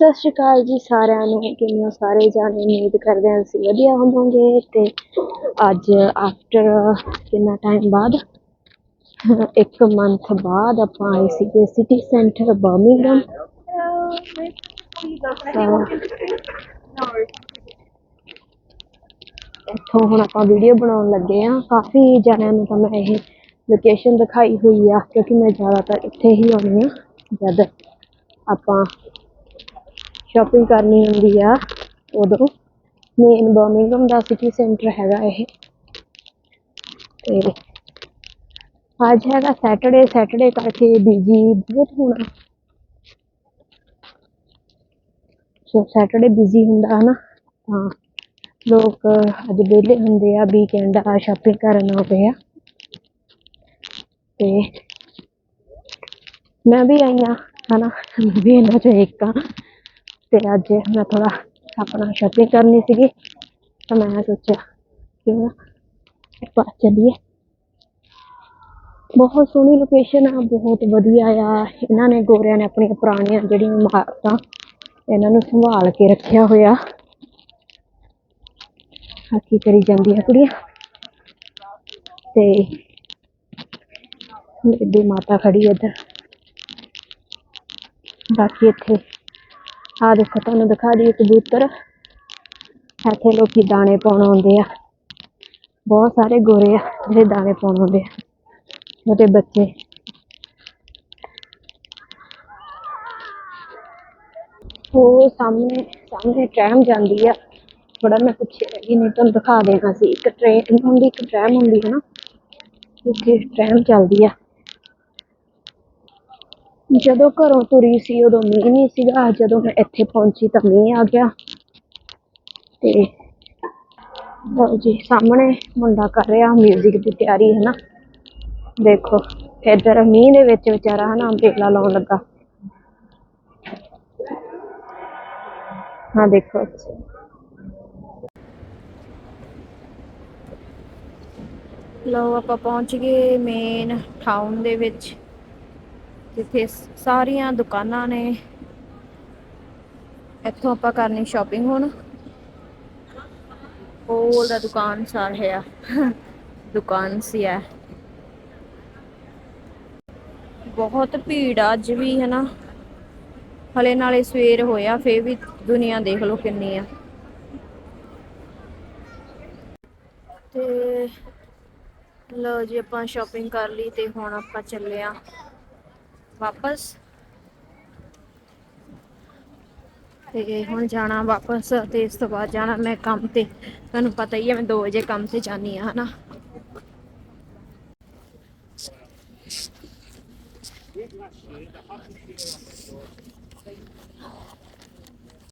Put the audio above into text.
ਸਤਿ ਸ਼੍ਰੀ ਅਕਾਲ ਜੀ ਸਾਰਿਆਂ ਨੂੰ। ਕਿਵੇਂ ਹੋ? ਸਾਰੇ ਜਾਣੇ ਉਮੀਦ ਕਰਦੇ ਹਾਂ ਤੁਸੀਂ ਵਧੀਆ ਹੋਵੋਗੇ ਤੇ ਅੱਜ ਆਫਟਰ ਕਿੰਨਾ ਟਾਈਮ ਬਾਅਦ? ਇੱਕ ਮੰਥ ਬਾਅਦ ਆਪਾਂ ਆਏ ਸੀਗੇ ਸਿਟੀ ਸੈਂਟਰ ਬਰਮਿੰਗਮ ਇੱਥੋਂ ਹੁਣ ਆਪਾਂ ਵੀਡੀਓ ਬਣਾਉਣ ਲੱਗੇ ਆ ਕਾਫੀ ਜਣਿਆਂ ਨੂੰ ਤਾਂ ਮੈਂ ਇਹ ਲੋਕੇਸ਼ਨ ਦਿਖਾਈ ਹੋਈ ਆ, ਕਿਉਂਕਿ ਮੈਂ ਜ਼ਿਆਦਾਤਰ ਇੱਥੇ ਹੀ ਆਉਂਦੀ ਆ ਜਦ ਆਪਾਂ ਸ਼ਾਪਿੰਗ ਕਰਨੀ ਹੁੰਦੀ ਆ ਉਦੋਂ। ਮੇਨ ਬਰਮਿੰਗਮ ਦਾ ਸਿਟੀ ਸੈਂਟਰ ਹੈਗਾ ਇਹ। ਤੇ ਅੱਜ ਹੈਗਾ ਸੈਟਰਡੇ ਸੈਟਰਡੇ ਕਰਕੇ ਬਿਜ਼ੀ ਬਹੁਤ ਹੋਣਾ। ਸੋ ਸੈਟਰਡੇ ਬਿਜ਼ੀ ਹੁੰਦਾ ਹਨਾ। ਤਾਂ ਲੋਕ ਅੱਜ ਵਿਹਲੇ ਹੁੰਦੇ ਆ ਵੀਕਐਂਡ ਆ ਸ਼ਾਪਿੰਗ ਕਰਨ ਆਉਂਦੇ ਆ। ਤੇ ਮੈਂ ਵੀ ਆਈ ਹਾਂ ਹਨਾ। ਮੈਂ ਵੀ ਇਹਨਾਂ ਚੋਂ ਇੱਕ ਆ। ਤੇ ਅੱਜ ਮੈਂ ਥੋੜਾ ਆਪਣਾ ਸ਼ਾਪਿੰਗ ਕਰਨੀ ਸੀਗੀ, ਤਾਂ ਮੈਂ ਸੋਚਿਆ ਕਿਉਂ ਨਾ ਆਪਾਂ ਚੱਲੀਏ। ਬਹੁਤ ਸੋਹਣੀ ਲੋਕੇਸ਼ਨ ਆ, ਬਹੁਤ ਵਧੀਆ ਆ। ਇਹਨਾਂ ਨੇ, ਗੋਰਿਆਂ ਨੇ ਆਪਣੀਆਂ ਪੁਰਾਣੀਆਂ ਜਿਹੜੀਆਂ ਇਮਾਰਤਾਂ, ਇਹਨਾਂ ਨੂੰ ਸੰਭਾਲ ਕੇ ਰੱਖਿਆ ਹੋਇਆ। ਹਾਕੀ ਕੀ ਕਰੀ ਜਾਂਦੀਆਂ ਕੁੜੀਆਂ। ਤੇ ਬੇਬੀ ਮਾਤਾ ਖੜੀ ਇੱਧਰ। ਬਾਕੀ ਇੱਥੇ ਆ ਦੇਖੋ, ਤੁਹਾਨੂੰ ਦਿਖਾ ਦਈਏ ਕਬੂਤਰ। ਇੱਥੇ ਲੋਕੀ ਦਾਣੇ ਪਾਉਣ ਆਉਂਦੇ ਆ। ਬਹੁਤ ਸਾਰੇ ਗੋਰੇ ਆ ਜਿਹੜੇ ਦਾਣੇ ਪਾਉਣ ਆਉਂਦੇ ਆ। ਛੋਟੇ ਬੱਚੇ। ਉਹ ਸਾਹਮਣੇ ਸਾਹਮਣੇ ਟ੍ਰੈਮ ਜਾਂਦੀ ਆ। ਥੋੜਾ ਮੈਂ ਪਿੱਛੇ ਰਹਿ ਨਹੀਂ, ਤੁਹਾਨੂੰ ਦਿਖਾ ਦੇਣਾ ਸੀ। ਇੱਕ ਟ੍ਰੇਨ ਹੁੰਦੀ, ਇੱਕ ਟ੍ਰੈਮ ਹੁੰਦੀ ਹੈ ਨਾ ਇੱਥੇ ਟ੍ਰੈਮ ਚੱਲਦੀ ਆ। ਜਦੋਂ ਘਰੋਂ ਤੁਰੀ ਸੀ, ਉਦੋਂ ਮੀਂਹ ਨਹੀਂ ਸੀਗਾ। ਜਦੋਂ ਮੈਂ ਇੱਥੇ ਪਹੁੰਚੀ ਤਾਂ ਮੀਂਹ ਆ ਗਿਆ। ਤੇ ਲਓ ਜੀ, ਸਾਹਮਣੇ ਮੁੰਡਾ ਕਰ ਰਿਹਾ ਮਿਊਜ਼ਿਕ ਦੀ ਤਿਆਰੀ ਹੈ ਨਾ ਦੇਖੋ ਇੱਧਰ ਮੀਂਹ ਦੇ ਵਿੱਚ ਵਿਚਾਰਾ, ਹਨਾ ਅੰਬਰੇਲਾ ਲਾਉਣ ਲੱਗਾ। ਹਾਂ, ਦੇਖੋ। ਲਓ, ਆਪਾਂ ਪਹੁੰਚ ਗਏ ਮੇਨ ਟਾਊਨ ਦੇ ਵਿੱਚ। ਜਿੱਥੇ ਸਾਰੀਆਂ ਦੁਕਾਨਾਂ ਨੇ। ਇੱਥੋਂ ਆਪਾਂ ਕਰਨੀ ਸ਼ਾਪਿੰਗ ਹੁਣ। all the ਦੁਕਾਨਸ are here ਦੁਕਾਨ ਸੀ ਹੈ ਬਹੁਤ ਭੀੜ ਆ ਅੱਜ ਵੀ ਹੈ ਨਾ ਹਲੇ ਨਾਲੇ ਸਵੇਰ ਹੋਇਆ, ਫੇਰ ਵੀ ਦੁਨੀਆ ਦੇਖ ਲਓ ਕਿੰਨੀ ਆ। ਤੇ ਲਓ ਜੀ, ਆਪਾਂ ਸ਼ਾਪਿੰਗ ਕਰ ਲਈ ਤੇ ਹੁਣ ਆਪਾਂ ਚੱਲੇ ਆ। ਵਾਪਸ। ਤੇ ਹੁਣ ਜਾਣਾ ਵਾਪਸ ਤੇ ਇਸ ਤੋਂ ਬਾਅਦ ਜਾਣਾ ਮੈਂ ਕੰਮ ਤੇ। ਤੁਹਾਨੂੰ ਪਤਾ ਹੀ ਹੈ ਮੈਂ 2 ਵਜੇ ਕੰਮ ਤੇ ਜਾਨੀ ਆ, ਹਨਾ।